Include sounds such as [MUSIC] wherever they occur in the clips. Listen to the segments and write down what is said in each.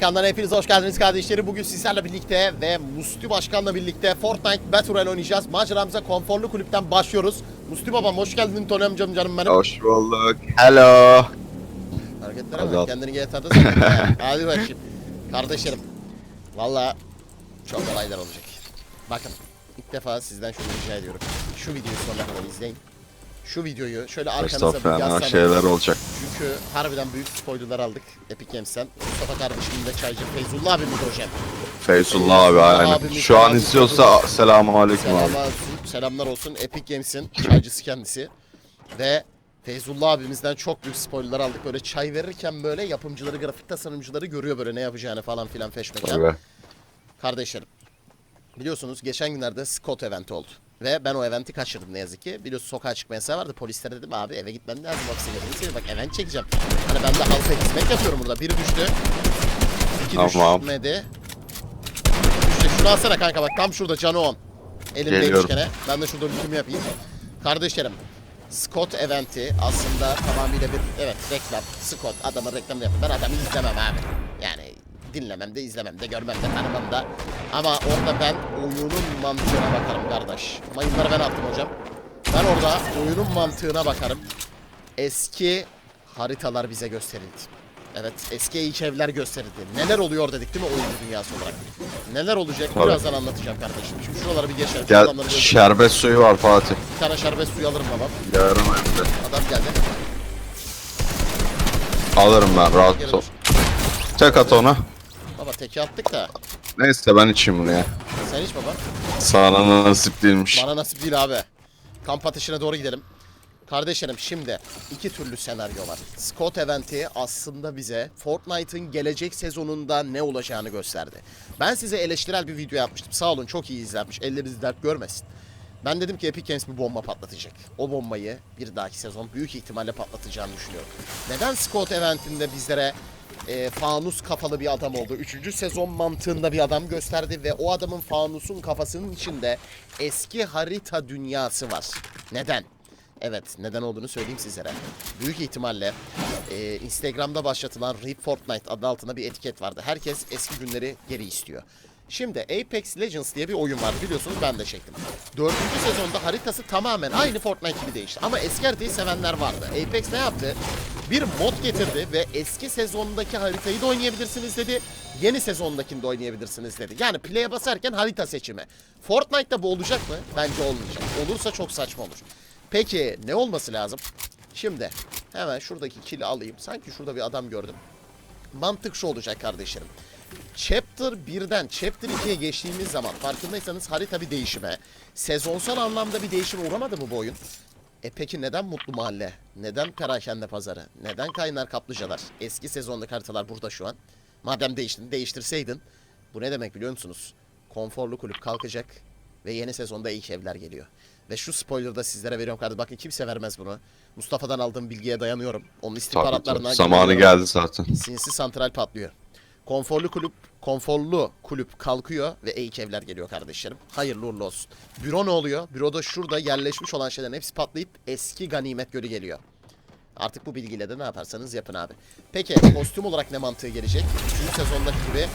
Kanalına hepiniz hoş geldiniz kardeşlerim. Bugün sizlerle birlikte ve Musti Başkan'la birlikte Fortnite Battle Royale oynayacağız. Maceramıza konforlu kulüpten başlıyoruz. Musti babam hoş geldin Tony amcam canım benim. Hoş bulduk. Hello. Hareketlere bak kendini GTA'da. [LAUGHS] Hadi bakayım. Kardeşlerim. Valla çok olaylar olacak. Bakın ilk defa sizden şunu rica ediyorum. Şu videoyu sonuna kadar izleyin. Şu videoyu şöyle arkanıza bir Estağfurullah yazsanız. şeyler olacak. Çünkü harbiden büyük spoilerlar aldık Epic Games'ten. Mustafa kardeşimin de çaycı Feyzullah abimiz hocam. Feyzullah abi aynen. Abimiz Şu an abi. izliyorsa selamun aleyküm abi. Selamlar olsun, selamlar olsun. Epic Games'in çaycısı kendisi. Ve Feyzullah abimizden çok büyük spoilerlar aldık. Böyle çay verirken böyle yapımcıları, grafik tasarımcıları görüyor böyle ne yapacağını falan filan feşmekan. Tabii. Kardeşlerim, biliyorsunuz geçen günlerde Scott eventi oldu. Ve ben o eventi kaçırdım ne yazık ki. Biliyorsun sokağa çıkma yasağı vardı. Polislere dedim abi eve gitmem lazım. Gelin seni bak event çekeceğim. Hani ben de halka hizmet yapıyorum burada. Biri düştü. İki Tamam. düşmedi. Düştü. Şunu alsana kanka bak tam şurada canı on. Elimdeymiş gene. Ben de şurada lütfumu yapayım. Kardeşlerim. Scott eventi aslında tamamıyla bir evet reklam. Scott adamın reklamını yapıyor. Ben adamı izlemem abi. Dinlemem de izlemem de görmem de tanımam da. Ama orada ben oyunun mantığına bakarım kardeş. Mayınları ben attım hocam. Ben orada oyunun mantığına bakarım. Eski haritalar bize gösterildi. Evet eski ilk evler gösterildi. Neler oluyor dedik değil mi oyun dünyası olarak? Neler olacak Tabii. birazdan anlatacağım kardeşim. Şimdi şuraları bir geçelim. Gel Adamları şerbet suyu var Fatih. Bir tane şerbet suyu alırım babam. Yarım evde. Adam geldi. Alırım ben rahat ol. Tek at onu. Baba teki attık da. Neyse ben içeyim bunu ya. Sen hiç baba. Sana nasip değilmiş. Bana nasip değil abi. Kamp ateşine doğru gidelim. Kardeşlerim şimdi iki türlü senaryo var. Scott Event'i aslında bize Fortnite'ın gelecek sezonunda ne olacağını gösterdi. Ben size eleştirel bir video yapmıştım. Sağ olun çok iyi izlenmiş. Elleriniz dert görmesin. Ben dedim ki Epic Games bir bomba patlatacak. O bombayı bir dahaki sezon büyük ihtimalle patlatacağını düşünüyorum. Neden Scott Event'inde bizlere e, fanus kafalı bir adam oldu. Üçüncü sezon mantığında bir adam gösterdi ve o adamın fanusun kafasının içinde eski harita dünyası var. Neden? Evet, neden olduğunu söyleyeyim sizlere. Büyük ihtimalle e, Instagram'da başlatılan Rip Fortnite adı altında bir etiket vardı. Herkes eski günleri geri istiyor. Şimdi Apex Legends diye bir oyun var biliyorsunuz ben de çektim. Dördüncü sezonda haritası tamamen aynı Fortnite gibi değişti. Ama eski haritayı sevenler vardı. Apex ne yaptı? Bir mod getirdi ve eski sezondaki haritayı da oynayabilirsiniz dedi. Yeni sezondakini de oynayabilirsiniz dedi. Yani play'e basarken harita seçimi. Fortnite'da bu olacak mı? Bence olmayacak. Olursa çok saçma olur. Peki ne olması lazım? Şimdi hemen şuradaki kili alayım. Sanki şurada bir adam gördüm. Mantık şu olacak kardeşlerim. Chapter 1'den Chapter 2'ye geçtiğimiz zaman farkındaysanız harita bir değişime, sezonsal anlamda bir değişime uğramadı mı bu oyun? E peki neden Mutlu Mahalle? Neden Perakende Pazarı? Neden Kaynar Kaplıcalar? Eski sezondaki haritalar burada şu an. Madem değiştin, değiştirseydin. Bu ne demek biliyor musunuz? Konforlu kulüp kalkacak ve yeni sezonda ilk evler geliyor. Ve şu spoiler'ı da sizlere veriyorum kardeşim. Bakın kimse vermez bunu. Mustafa'dan aldığım bilgiye dayanıyorum. Onun istihbaratlarına. Zamanı geldi zaten. Sinsi santral patlıyor. Konforlu kulüp, konforlu kulüp kalkıyor ve ilk evler geliyor kardeşlerim. Hayırlı uğurlu olsun. Büro ne oluyor? Büroda şurada yerleşmiş olan şeylerin hepsi patlayıp eski ganimet gölü geliyor. Artık bu bilgiyle de ne yaparsanız yapın abi. Peki kostüm olarak ne mantığı gelecek? Üçüncü sezondaki gibi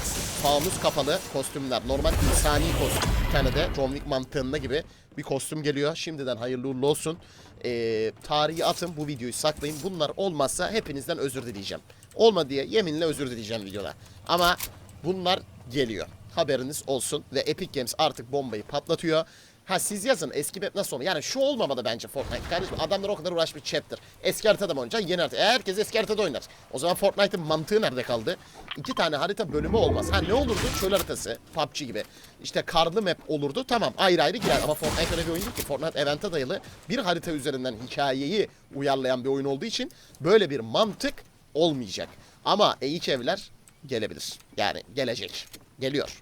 fanus kapalı kostümler. Normal insani kostüm. Bir tane de John Wick mantığında gibi bir kostüm geliyor. Şimdiden hayırlı uğurlu olsun. Ee, tarihi atın bu videoyu saklayın. Bunlar olmazsa hepinizden özür dileyeceğim. Olma diye yeminle özür dileyeceğim videoda. Ama bunlar geliyor. Haberiniz olsun ve Epic Games artık bombayı patlatıyor. Ha siz yazın eski map nasıl olmalı? Yani şu olmamalı bence Fortnite. Kardeşim adamlar o kadar uğraşmış chapter. Eski haritada mı oynayacaksın? Yeni harita. E, herkes eski haritada oynar. O zaman Fortnite'ın mantığı nerede kaldı? İki tane harita bölümü olmaz. Ha ne olurdu? Çöl haritası. PUBG gibi. İşte karlı map olurdu. Tamam ayrı ayrı girer. Ama Fortnite öyle bir oyun değil ki. Fortnite evente dayalı bir harita üzerinden hikayeyi uyarlayan bir oyun olduğu için böyle bir mantık olmayacak. Ama ilk evler gelebilir. Yani gelecek. Geliyor.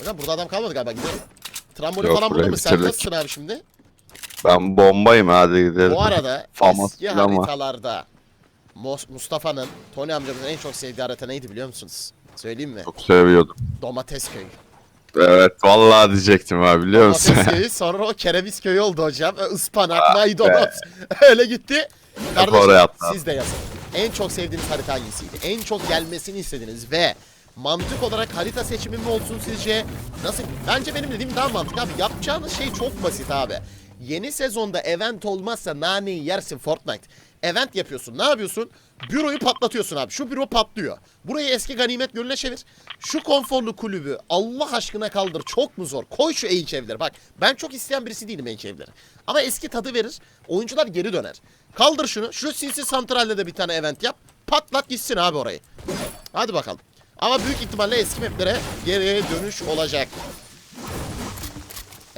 Hocam burada adam kalmadı galiba gidelim. Trambolin Yok, falan burada burayı mı? Sen bitirdik. nasılsın abi şimdi? Ben bombayım hadi gidelim. Bu arada [LAUGHS] Famas eski falan var. haritalarda Mos- Mustafa'nın, Tony amcamızın en çok sevdiği harita neydi biliyor musunuz? Söyleyeyim mi? Çok seviyordum. Domates köyü. Evet vallahi diyecektim abi biliyor musun? Domates [LAUGHS] köyü sonra o kereviz köyü oldu hocam. Ispanak, maydanoz. [LAUGHS] Öyle gitti. Kardeşim siz de yazın. En çok sevdiğiniz harita hangisiydi? En çok gelmesini istediniz ve mantık olarak harita seçimi mi olsun sizce? Nasıl? Bence benim dediğim daha mantıklı abi. Yapacağınız şey çok basit abi. Yeni sezonda event olmazsa naneyi yersin Fortnite. Event yapıyorsun. Ne yapıyorsun? Büroyu patlatıyorsun abi. Şu büro patlıyor. Burayı eski ganimet gölüne çevir. Şu konforlu kulübü Allah aşkına kaldır. Çok mu zor? Koy şu eğiç evleri. Bak ben çok isteyen birisi değilim eğiç evleri. Ama eski tadı verir. Oyuncular geri döner. Kaldır şunu. Şu sinsi santralde de bir tane event yap. Patlat gitsin abi orayı. Hadi bakalım. Ama büyük ihtimalle eski maplere geriye dönüş olacak.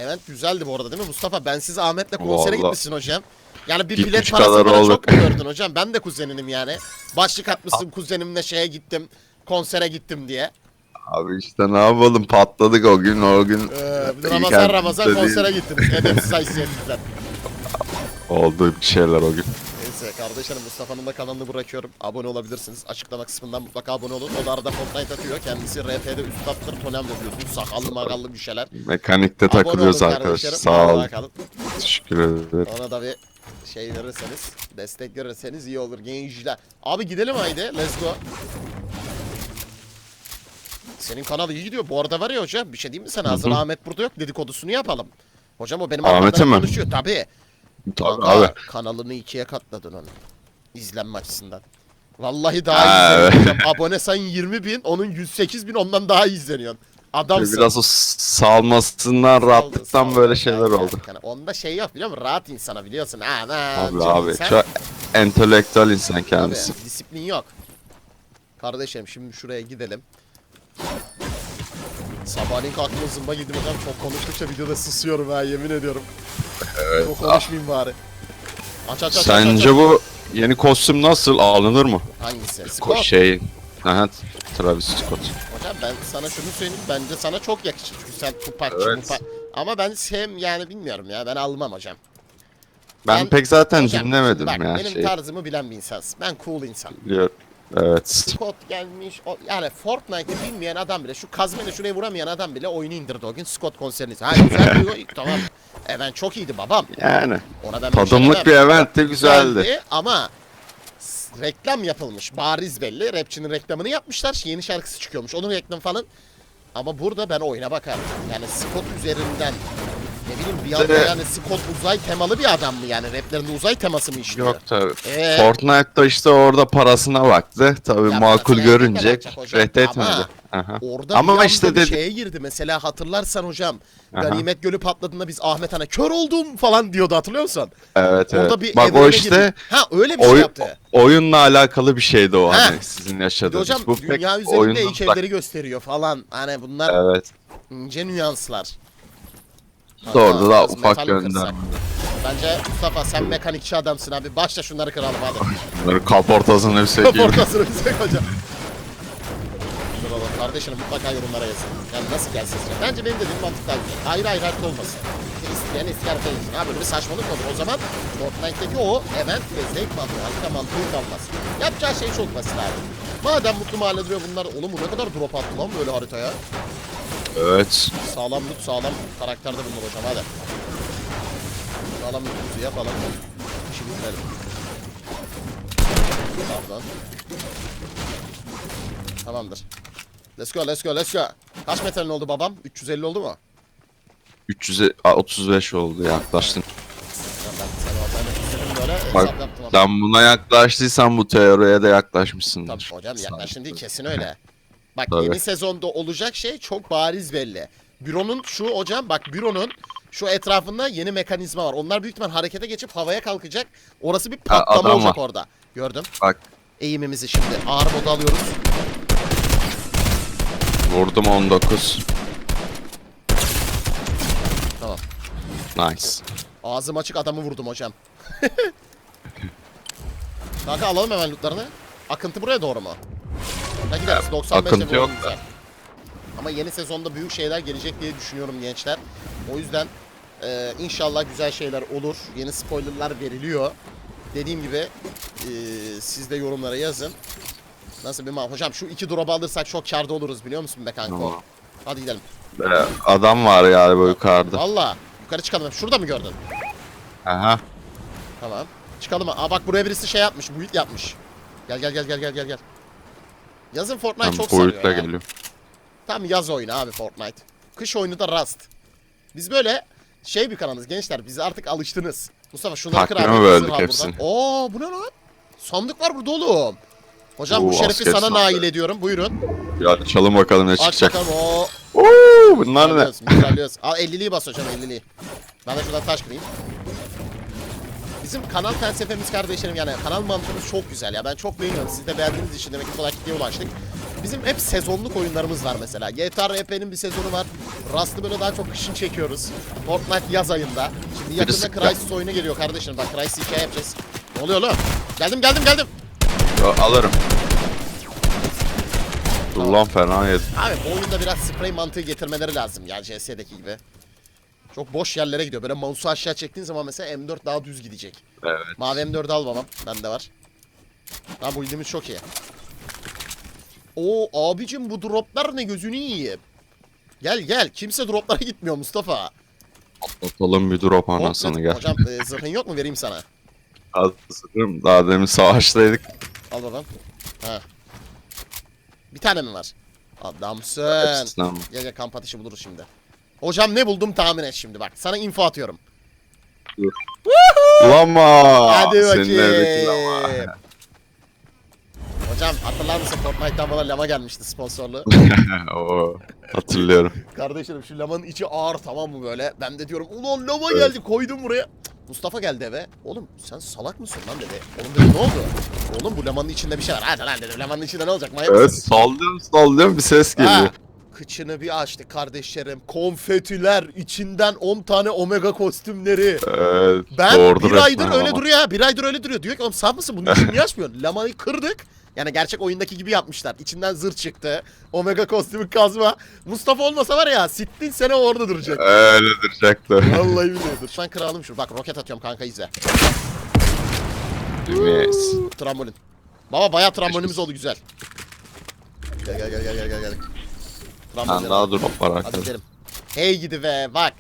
Event güzeldi bu arada değil mi Mustafa? Ben siz Ahmet'le konsere Vallahi. gitmişsin hocam. Yani bir Gitmiş bilet parası kadar çok mu gördün hocam? Ben de kuzeninim yani. Başlık atmışsın kuzenimle şeye gittim. Konsere gittim diye. Abi işte ne yapalım patladık o gün o gün. Ee, bir de Ramazan Ramazan konsere gittiniz. Edepsiz haysiyetsizler. Oldu bir şeyler o gün. Kardeşlerim Mustafa'nın da kanalını bırakıyorum. Abone olabilirsiniz. Açıklama kısmından mutlaka abone olun. O da arada Fortnite atıyor. Kendisi RP'de üstattır. Tonem de biliyorsunuz. Sakallı magallı bir şeyler. Mekanikte Abone takılıyoruz arkadaşlar. Sağ olun. Teşekkür ederim. Ona da bir şey verirseniz, destek verirseniz iyi olur gençler. Abi gidelim haydi. Let's go. Senin kanal iyi gidiyor. Bu arada var ya hocam bir şey diyeyim mi sana? Hazır. Ahmet burada yok. Dedikodusunu yapalım. Hocam o benim Ahmet'e mi? konuşuyor. Tabii. Tabii Kanka, abi. kanalını ikiye katladın onu. İzlenme açısından. Vallahi daha Ha, iyi hocam. Abone sayın 20 bin, onun 108 bin ondan daha iyi izleniyorsun. Adamsın. Biraz o salmasından rahatlıktan böyle şeyler kanka. oldu. Yani onda şey yok biliyor musun? Rahat insana biliyorsun. Ha, ha, Abi abi çok entelektüel insan kendisi. Tabii, disiplin yok. Kardeşim şimdi şuraya gidelim. Sabahleyin kalktım zımba gittim hocam çok konuştukça videoda susuyorum ha yemin ediyorum. Evet. Çok konuşmayayım bari. Aç aç aç aç, Sence aç. bu yeni kostüm nasıl alınır mı? Hangisi? Ko Scott. şey. Aha, Travis Scott. Hocam ben sana şunu söyleyeyim bence sana çok yakışır çünkü sen Tupac'cı Evet. Tupac- Ama ben sevm yani bilmiyorum ya ben almam hocam. Ben, Ben- pek zaten Hocam, dinlemedim bak, ya benim şey. tarzımı bilen bir insansın. Ben cool insan. Biliyorum. Evet. Scott gelmiş. O, yani Fortnite'ı bilmeyen adam bile şu kazmayla şuraya vuramayan adam bile oyunu indirdi o gün Scott konserini. Ha güzel oyun. tamam. E ben çok iyiydi babam. Yani Ona ben bir şey tadımlık bir event de güzeldi. Güzeldi ama reklam yapılmış. Bariz belli. Rapçinin reklamını yapmışlar. Yeni şarkısı çıkıyormuş. Onun reklamı falan. Ama burada ben oyuna bakarım. Yani Scott üzerinden ne bileyim bir anda Ee, yani Scott uzay temalı bir adam mı yani? Raplerinde uzay teması mı işliyor? Yok tabii. Ee? Fortnite'da işte orada parasına baktı. Tabii Ya makul parasına görünce bakacak hocam. reddetmedi. Aha. Orada Ama bir işte bir dedi- şeye girdi. Mesela hatırlarsan hocam. Aha. Ganimet Gölü patladığında biz Ahmet Han'a kör oldum falan diyordu hatırlıyor musun? Evet Orada evet. bir Bak o evrene işte girdi. Ha öyle bir şey oy- yaptı. oyunla alakalı bir şeydi o Ha. hani sizin Bir de yaşadığınız. hocam Bu pek dünya üzerinde oyundan ilk uzak. evleri gösteriyor falan. Hani bunlar Evet. ince nüanslar. Orada da biraz ufak metal mi kırsak? gönderme. Bence Mustafa sen mekanikçi adamsın abi. Başla şunları kıralım hadi. Bunları kaportasını bir [LAUGHS] sökeyim. Ortasını bize hocam. Dur oğlum kardeşim mutlaka yorumlara yazın. Yani nasıl gelsin sizce? Bence benim dediğim mantık daha güzel. Ayrı ayrı harita olmasın. İsteyen eski harita yazsın. Ha böyle bir saçmalık olur. O zaman Fortnite'deki o event ve zevk mantığı, harita mantığı kalmaz. Yapacağı şey çok basit abi. Madem mutlu mahalle duruyor bunlar. Oğlum bu ne kadar drop attı lan böyle haritaya. Evet. Sağlam loot sağlam karakterde bunlar hocam hadi. Sağlam lootumuzu yapalım. İşi bitirelim. Pardon. Tamamdır. Let's go let's go let's go. Kaç metalin oldu babam? 350 oldu mu? 335 oldu yaklaştın. Bak sen buna yaklaştıysan bu teoriye de yaklaşmışsındır. Tabii hocam yaklaştım değil kesin öyle. Bak Tabii. yeni sezonda olacak şey çok bariz belli. Büronun şu hocam bak büronun şu etrafında yeni mekanizma var. Onlar büyük ihtimal harekete geçip havaya kalkacak. Orası bir patlama adam olacak var. orada. Gördüm. Bak Eğimimizi şimdi ağır moda alıyoruz. vurdum 19. Tamam. Nice. Ağzım açık adamı vurdum hocam. [LAUGHS] Kanka alalım hemen lootlarını. Akıntı buraya doğru mu? Ne gideriz? 95 akıntı yok da. güzel. Ama yeni sezonda büyük şeyler gelecek diye düşünüyorum gençler. O yüzden e, inşallah güzel şeyler olur. Yeni spoilerlar veriliyor. Dediğim gibi e, siz de yorumlara yazın. Nasıl bir ma... Hocam şu iki drop alırsak çok karda oluruz biliyor musun be kanka? Tamam. Hadi gidelim. Ee, adam var galiba yukarıda. Valla. Yukarı çıkalım. Şurada mı gördün? Aha. Tamam. Çıkalım. Aa bak buraya birisi şey yapmış. Build yapmış. Gel gel gel gel gel gel. Yazın Fortnite Ben çok sarıyor boyutla ya. Tam yaz oyunu abi Fortnite. Kış oyunu da Rust. Biz böyle şey bir kanalız gençler. Bize artık alıştınız. Mustafa şunları kır abi. böldük hepsini. Oo bu ne lan? Sandık var burada oğlum. Hocam bu Oo, şerefi asker sana sandığı. nail ediyorum. Buyurun. Bir açalım bakalım ne Aç çıkacak. bakalım. Oo. Oo, bunlar ne? Mitralyoz, mitralyoz. Al 50'liği bas hocam 50'liği. Ben de şuradan taş kırayım. Bizim kanal felsefemiz kardeşlerim yani kanal mantığımız çok güzel ya. Ben çok beğeniyorum. Siz de beğendiğiniz için demek ki kolay kitleye ulaştık. Bizim hep sezonluk oyunlarımız var mesela. GTA RP'nin bir sezonu var. Rust'ı böyle daha çok kışın çekiyoruz. Fortnite yaz ayında. Şimdi yakında. Crysis oyunu geliyor kardeşim. Bak Crysis hikaye yapacağız. Ne oluyor oğlum? Geldim geldim geldim. Yo, Alırım. Dur lan fena yedim. Abi bu oyunda biraz sprey mantığı getirmeleri lazım ya CS'deki gibi. Çok boş yerlere gidiyor. Böyle mouse'u aşağı çektiğin zaman mesela M4 daha düz gidecek. Evet. Mavi M4 al babam. Bende var. Lan bu ilimiz çok iyi. Oo abicim bu droplar ne gözünü yiyeyim. Gel gel. Kimse droplara gitmiyor Mustafa. Atalım bir drop anasını Hop, gel. Hocam e, zırhın yok mu vereyim sana. Hazırım. Daha demin savaştaydık. Al babam. Ha. Bir tane mi var? Adamsın. Hepsinden. Gel gel kamp ateşi buluruz şimdi. Hocam ne buldum tahmin et şimdi bak. Sana info atıyorum. Lama. Hadi bakayım. Hocam hatırlar mısın Fortnite'dan bana lama gelmişti sponsorlu. [LAUGHS] Oo, hatırlıyorum. Kardeşlerim şu lamanın içi ağır tamam mı böyle? Ben de diyorum ulan lama geldi koydum buraya. Mustafa geldi eve. Oğlum sen salak mısın lan dedi. Oğlum dedim ne oldu? Oğlum bu lamanın içinde bir şey var. Hadi lan dedim lamanın içinde ne olacak? Manyak Evet sallıyorum sallıyorum bir ses geliyor. Ha, Kıçını bir açtı kardeşlerim. Konfetiler, içinden 10 tane omega kostümleri. Evet. Ben bir aydır öyle ama. duruyor ha. Bir aydır öyle duruyor. Diyor ki oğlum saf mısın? Bunun için niye açmıyorsun? Lamayı kırdık. Yani gerçek oyundaki gibi yapmışlar. İçinden zırh çıktı. Omega kostümü kazma. Mustafa olmasa var ya sittin sene orada duracak. Öyle duracaktı. Vallahi billahi dur. Şu an kralım şu. Bak roket atıyorum kanka izle. Düğmeyiz. Trambolin. Baba bayağı trambolinimiz oldu güzel. Gel gel gel gel gel gel. Trambolin. Ben daha drop var Hadi arkadaşlar. gidelim. Hey gidi be bak.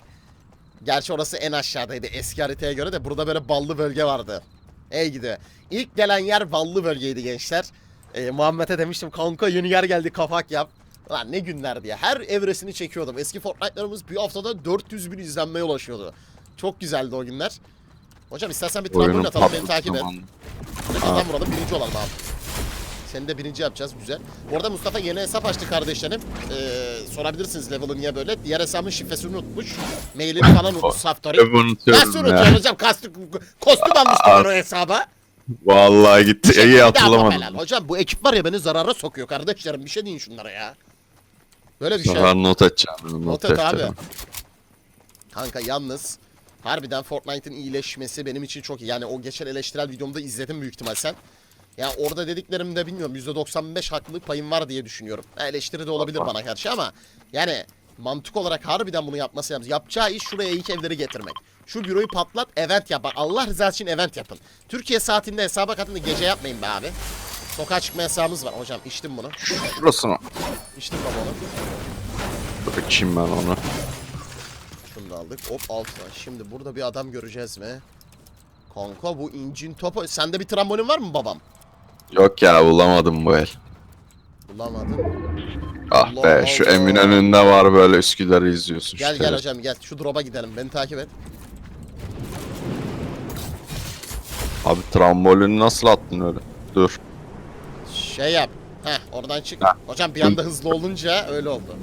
Gerçi orası en aşağıdaydı eski haritaya göre de burada böyle ballı bölge vardı. Hey gidi. İlk gelen yer ballı bölgeydi gençler. Ee, Muhammed'e demiştim kanka yeni yer geldi kapak yap. Lan ne günlerdi ya. Her evresini çekiyordum. Eski Fortnite'larımız bir haftada 400 bin izlenmeye ulaşıyordu. Çok güzeldi o günler. Hocam istersen bir trambolin atalım beni takip et. Adam vuralım birinci olalım abi. Seni de birinci yapacağız güzel. Bu arada Mustafa yeni hesap açtı kardeşlerim. Ee, sorabilirsiniz level'ı niye böyle. Diğer hesabın şifresini unutmuş. Mailini falan unutmuş Saftori. Hep unutuyorum Nasıl ya. hocam? Kastı, kostüm almıştım o hesaba. Vallahi gitti. Bir İyi helal. hatırlamadım. Hocam bu ekip var ya beni zarara sokuyor kardeşlerim. Bir şey deyin şunlara ya. Böyle bir şey. Sonra not edeceğim. Not, Not et abi. edeceğim. Kanka yalnız harbiden Fortnite'ın iyileşmesi benim için çok iyi. Yani o geçen eleştirel videomda izledin büyük ihtimal sen. Ya orada dediklerimde bilmiyorum %95 haklılık payım var diye düşünüyorum. Eleştiri de olabilir bana karşı ama yani mantık olarak harbiden bunu yapması lazım. Yapacağı iş şuraya ilk evleri getirmek. Şu büroyu patlat, event yap. Bak Allah rızası için event yapın. Türkiye saatinde hesaba katın da gece yapmayın be abi. Sokağa çıkma hesabımız var. Hocam içtim bunu. Burası mı? İçtim baba onu. Dur içeyim ben onu. Şunu da aldık. Hop altına. Şimdi burada bir adam göreceğiz mi? Kanka bu incin topu. Sende bir trambolin var mı babam? Yok ya bulamadım bu el. Bulamadım. Ah Allah be şu Allah. Eminönü'nde var böyle Üsküdar'ı izliyorsun Gel işte. gel hocam gel. Şu drop'a gidelim. Beni takip et. Abi trambolini nasıl attın öyle? Dur. Şey yap. Heh oradan çık. Ha. Hocam bir anda hızlı olunca öyle oldu.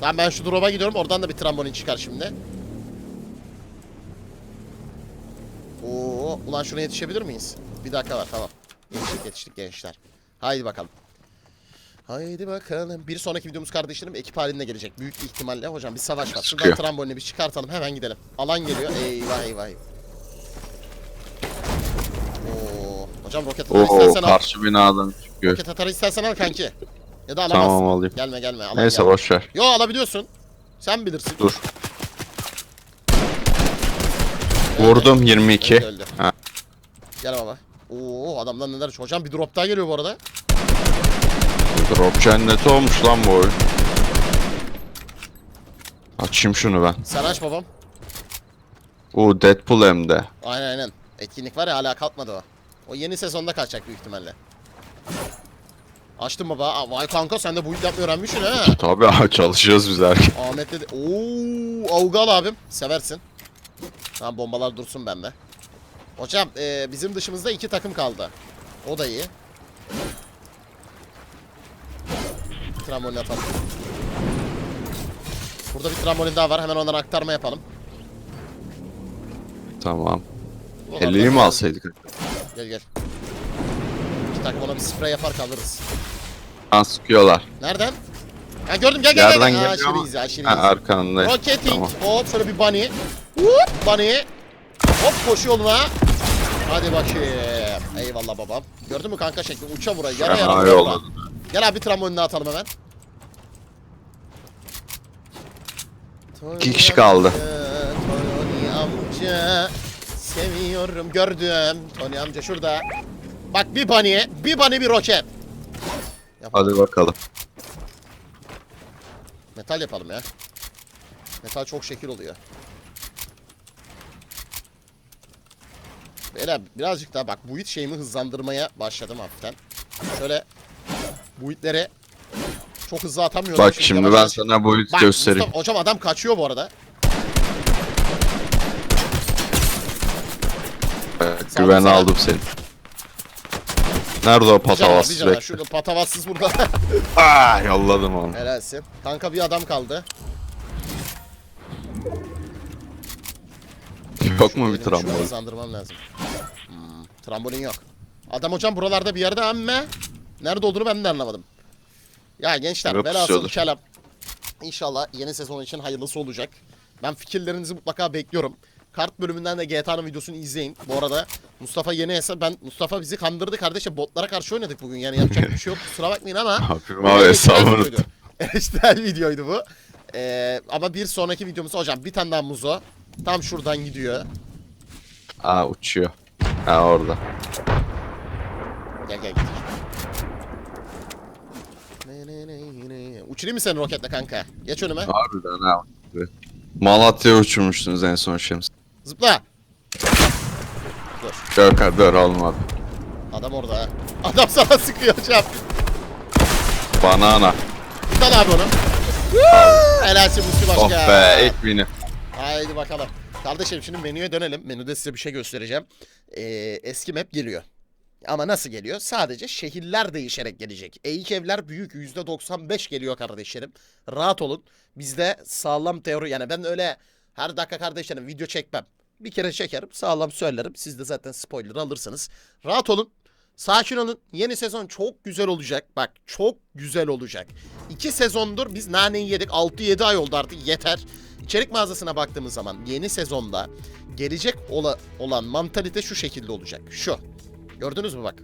Tamam ben şu drop'a gidiyorum. Oradan da bir trambolin çıkar şimdi. Oo, ulan şuna yetişebilir miyiz? Bir dakika var tamam. Yetiştik yetiştik gençler. Haydi bakalım. Haydi bakalım. Bir sonraki videomuz kardeşlerim ekip halinde gelecek. Büyük ihtimalle. Hocam bir savaş var. Şuradan trambolini bir çıkartalım. Hemen gidelim. Alan geliyor. Eyvah eyvah. Oo. Hocam roket atar Oo istersen al. karşı binadan çıkıyor. Roket atarı istersen al kanki. Ya da alamazsın. Tamam alayım. Gelme gelme. Alan Neyse gelme. boş ver. Yo alabiliyorsun. Sen bilirsin. Dur. Vurdum 22. Öldü, öldü. Ha. Gel baba. Oo adamdan neler. Hocam bir drop daha geliyor bu arada. Drop cenneti olmuş lan bu oyun. Açayım şunu ben. Sen aç babam. Oo Deadpool hem de. Aynen aynen. Etkinlik var ya hala kalkmadı o. O yeni sezonda kaçacak büyük ihtimalle. Açtım baba. Aa, vay kanka sen de bu yapmayı öğrenmişsin ha. Tabii abi çalışıyoruz biz her Ahmet dedi. Ooo Avgal abim. Seversin. Tamam bombalar dursun bende. Hocam e, bizim dışımızda iki takım kaldı. O da iyi. Trambolin atalım. Burada bir trambolin daha var. Hemen ondan aktarma yapalım. Tamam. Buralarda- Helliyi mi alsaydık? Gel gel. İki takım ona bir sprey yapar kalırız. Ha sıkıyorlar. Nereden? Ha gördüm gel gel Yerden gel. gel. geliyor ama- Aşırı easy aşırı Ha, easy. arkanda. Rocketing. Tamam. Hop şöyle bir bunny. Whoop bunny. Hop koşu yoluna. Hadi bakayım. Eyvallah babam. Gördün mü kanka şekli? Uça buraya. Yara yara. Yolladım. Gel abi trambolinini atalım hemen. İki kişi kaldı. Tony amca. Seviyorum gördüm. Tony amca şurada. Bak bir bunny, bir bunny bir roket. Yapalım. Hadi bakalım. Metal yapalım ya. Metal çok şekil oluyor. Beyler birazcık daha bak buit şeyimi hızlandırmaya başladım hafiften. Şöyle buitleri çok hızlı atamıyorum. Bak Şimdi ben sana boyut Bak, göstereyim. Mustafa- hocam adam kaçıyor bu arada. Sağ ol, güven sana. aldım seni. Nerede o canavar. sürekli? Şurada patavatsız burada. [LAUGHS] Aa, yolladım onu. Helalsin. Kanka bir adam kaldı. Yok mu bir Benim şunu travma? hızlandırmam lazım. Hmm, trambolin yok. Adam hocam buralarda bir yerde ama nerede olduğunu ben de anlamadım. Ya gençler Evet, velhasıl kelam. İnşallah yeni sezon için hayırlısı olacak. Ben fikirlerinizi mutlaka bekliyorum. Kart bölümünden de GTA'nın videosunu izleyin. Bu arada Mustafa yeni hesap. Ben Mustafa bizi kandırdı kardeşim. Botlara karşı oynadık bugün. Yani yapacak bir şey yok. Kusura bakmayın ama. Yapayım [LAUGHS] abi hesabını. Eleştirel videoydu bu. Ee, ama bir sonraki videomuz hocam bir tane daha muzo. Tam şuradan gidiyor. Aa uçuyor. Ha orada. Gel gel ne. Uçurayım mı seni roketle kanka? Geç önüme. Harbiden ha. Malatya'ya uçurmuştunuz en son Şems. Zıpla. Dur. Dur dur olmadı. Adam orada ha. Adam sana sıkıyor hocam. Banana. Git al abi onu. Helalsin Musti Başkan. Oh be ekmeğini. Haydi bakalım. Kardeşim şimdi menüye dönelim. Menüde size bir şey göstereceğim. Ee, eski map geliyor. Ama nasıl geliyor? Sadece şehirler değişerek gelecek. Eğik evler büyük. %95 geliyor kardeşlerim. Rahat olun. Bizde sağlam teori yani ben öyle her dakika kardeşlerim video çekmem. Bir kere çekerim sağlam söylerim. Siz de zaten spoiler alırsınız. Rahat olun. Sakin olun. Yeni sezon çok güzel olacak. Bak çok güzel olacak. İki sezondur biz naneyi yedik. 6-7 ay oldu artık yeter. İçerik mağazasına baktığımız zaman yeni sezonda gelecek ola- olan mantalite şu şekilde olacak. Şu. Gördünüz mü bak.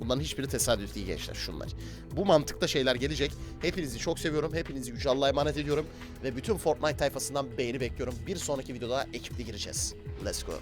Bunların hiçbiri tesadüf değil gençler şunlar. Bu mantıkta şeyler gelecek. Hepinizi çok seviyorum. Hepinizi Yüce Allah'a emanet ediyorum. Ve bütün Fortnite tayfasından beğeni bekliyorum. Bir sonraki videoda ekipli gireceğiz. Let's go.